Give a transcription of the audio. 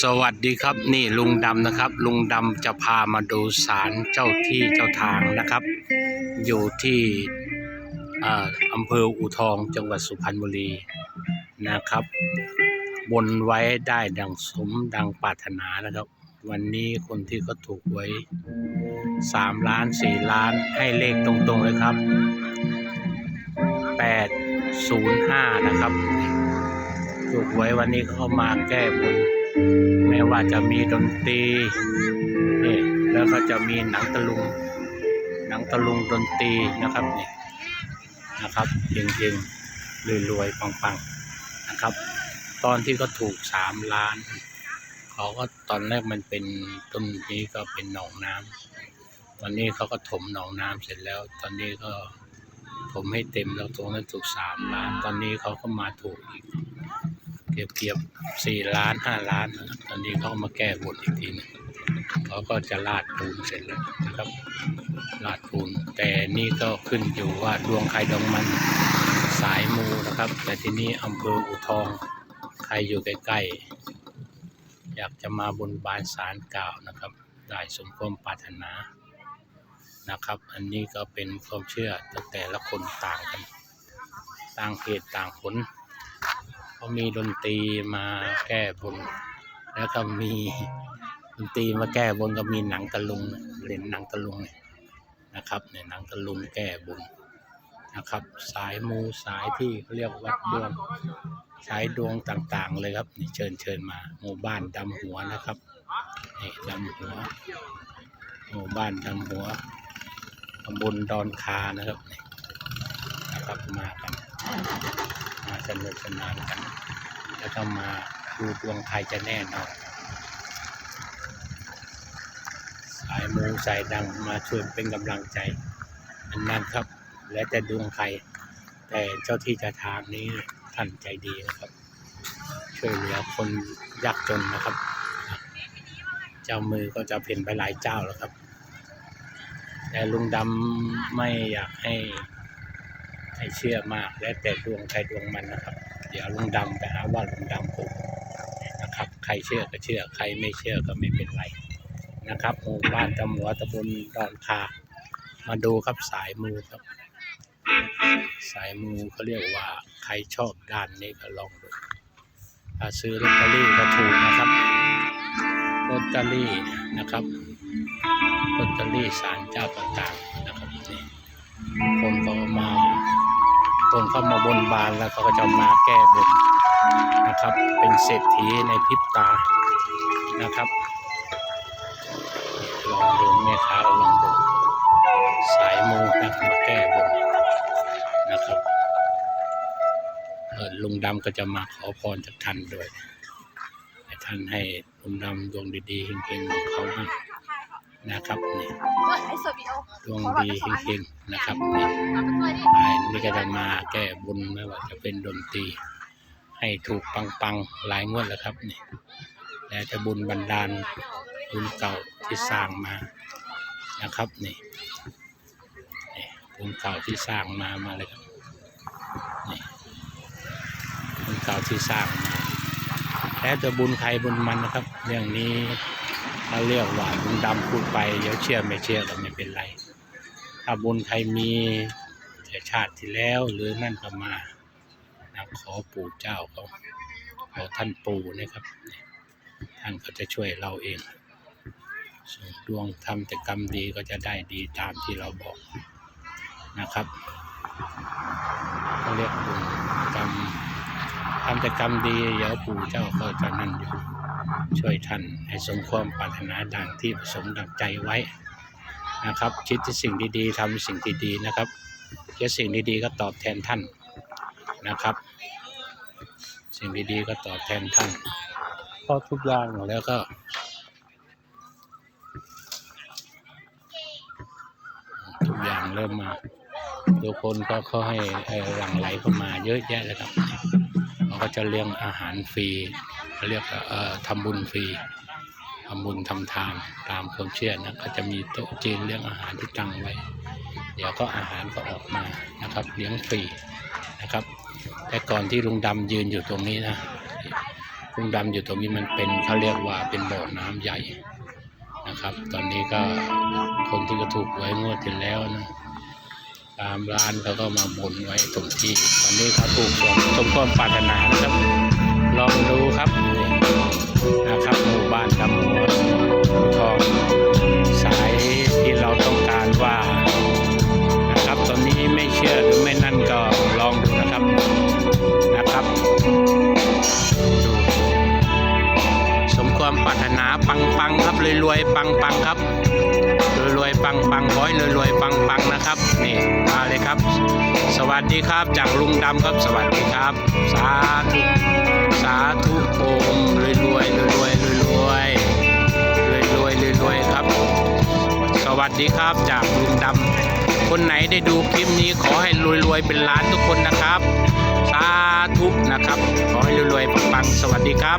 สวัสดีครับนี่ลุงดำนะครับ ลุงดำจะพามาดูศาลเจ้าที่เจ้าทางนะครับ อยู่ที่อ่าอำเภออูทองจังหวัดสุพรรณบุรีนะครับ บนไว้ได้ดังสมดังปรารถนานะครับ วันนี้คนที่เขาถูกไว้สามล้านสี่ล้านให้เลขตรงๆเลยครับแปดศูนย์ห้านะครับถูกไว้วันนี้เขามาแก้บน แม้ว่าจะมีดนตรีนี่แล้วก็จะมีหนังตะลุง หนังตะลุงดนตรีนะครับนี่นะครับเฮงๆรวยๆปังๆนะครับ ตอนที่เขาถูกสามล้านเขาก็ตอนแรกมันเป็นต้นนี้ก็เป็นหนองน้ำตอนนี้เขาก็ถมหนองน้ำเสร็จแล้ว ตอนนี้ก็ถมให้เต็มแล้วตรงนั้นถูกสามล้าน ตอนนี้เขาก็มาถูกอีก เก็บเกียบสี่ล้านห้าล้านตอนนี้เขามาแก้บนอีกทีหนึงเขาก็จะลาดปูนเสร็จแล้วนะครับลาดปูนแต่นี่ก็ขึ้นอยู่ว่าดวงใครดวงมันสายมูนะครับ แต่ที่นี่อำเภออูทองใครอยู่ใกล้ๆอยากจะมาบนบานสารกล่าวนะครับ ได้สมความปรารถนานะครับ อันนี้ก็เป็นความเชื่อแต่ละคนต่างกัน ต่างเหตุต่างผล เขามีดนตรีมาแก้บน แล้วก็มีดนตรีมาแก้บนก็มีหนังตะลุงเล่นหนังตะลุงเนี่ยนะครับเนี่ยหนังตะลุงแก้บนนะครับ สายมูสายที่เขาเรียกวัดดวงสายดวงต่างๆ เลยครับนี่เชิญเชิญมาหมู่บ้านดำหัวนะครับนี่ดำหัวหมู่บ้านดำหัวตำบลดอนคานะครับนะครับมากัน มาสนุกสนานกัน แล้วก็มาดูดวงใครจะแน่นอนสายมูสายดังมาช่วยเป็นกำลังใจอันนั้นครับ และจะดวงใคร แต่เจ้าที่จะทางนี้ท่านใจดีนะครับ ช่วยเหลือคนยากจนนะครับ เจ้ามือก็จะเป็นไปหลายเจ้าแล้วครับ แต่ลุงดำไม่อยากให้ ให้เชื่อมากและแต่ดวงใครดวงมันนะครับ เดี๋ยวลุงดำไปหาว่าลุงดำโกงนะครับ ใครเชื่อก็เชื่อ ใครไม่เชื่อก็ไม่เป็นไรนะครับหมู่บ้านตำหัวตำบลดอนคา มาดูครับสายมูครับ สายมูเขาเรียกว่าใครชอบด้านนี้ก็ลองดูถ้าซื้อลอตเตอรี่ก็ถูกนะครับลอตเตอรี่นะครับลอตเตอรี่สารเจ้าต่างๆนะครับนี่คนก็มา คนเข้ามาบนบานแล้วเขาก็จะมาแก้บนนะครับ เป็นเศรษฐีในพริบตานะครับลองดูแม่ค้าลองดูสายมูนะครับมาแก้บนนะครับลุงดำก็จะมาขอพรจากท่านด้วยให้ท่านให้ลุงดำดวงดีๆเฮงๆของเขาบ้าง นะครับนี่ไอ้สวิโอดวงดีเฮงๆนะครับนี่ไอ้นี่ก็จะมาแก้บุญไม่ว่าจะเป็นดนตรี ให้ถูกปังๆหลายงวดแล้วครับนี่แล้วจะบุญบันดาลบุญเก่าที่สร้างมานะครับนี่นี่บุญเก่าที่สร้างมามาเลยครับนี่บุญเก่าที่สร้างมาแล้วจะบุญใครบุญมันนะครับ เรื่องนี้ ถ้าเรียกว่าบุญดำพูดไปเดี๋ยวเชื่อไม่เชื่อก็ไม่เป็นไร ถ้าบุญใครมีแต่ชาติที่แล้วหรือนั่นก็มานะขอปู่เจ้าเขาขอท่านปู่นะครับ ท่านก็จะช่วยเราเองส่งดวงทำแต่กรรมดีก็จะได้ดีตามที่เราบอกนะครับเขาเรียกบุญกรรมทำแต่กรรมดีเดี๋ยวปู่เจ้าก็จะนั่นอยู่ ช่วยท่านให้สมความปรารถนาดังที่ประสงค์ดังใจไว้นะครับ คิดที่สิ่งดีๆทำสิ่งดีๆนะครับเคิดสิ่งดีๆก็ตอบแทนท่านนะครับ สิ่งดีๆก็ตอบแทนท่านเพราะทุกอย่างแล้วก็ทุกอย่างเริ่มมาทุกคนก็เขาให้หลั่งไหลเข้ามาเยอะแยะเลยครับเขาก็จะเลี้ยงอาหารฟรี เขาเรียกว่าเอ่อทำบุญฟรีทำบุญทำทานตามความเชื่อนะก็จะมีโต๊ะจีนเลี้ยงอาหารที่ตั้งไว้ เดี๋ยวก็อาหารก็ออกมานะครับ เลี้ยงฟรีนะครับ แต่ก่อนที่ลุงดำยืนอยู่ตรงนี้นะลุงดำอยู่ตรงนี้มันเป็นเขาเรียกว่าเป็นบ่อน้ำใหญ่นะครับ ตอนนี้ก็คนที่ก็ถูกไว้งวดที่แล้วนะตามร้านเขาก็มาบนไว้ตรงที่ตอนนี้เขาถูกสมสมความปรารถนานะครับ องดูครับนี่นะครับหมู่บ้านดำหัวทองสายที่เราต้องการว่านะครับตอนนี้ไม่เชื่อหรือไม่นั่นก็ลองดูนะครับนะครับดูสมความปรารถนาปังปังครับรวยๆปังปังครับรวยๆปังปังร้อยรวยๆปังปังนะครับนี่มาเลยครับ สวัสดีครับจากลุงดำครับสวัสดีครับ สาธุาธุโอมรวยรวยรวยรวยรวยรวยรวยรวยรวยครับ สวัสดีครับจากลุงดำคนไหนได้ดูคลิปนี้ขอให้รวยรวยเป็นล้านทุกคนนะครับ สาธุนะครับ ขอให้รวยรวยปังๆสวัสดีครับ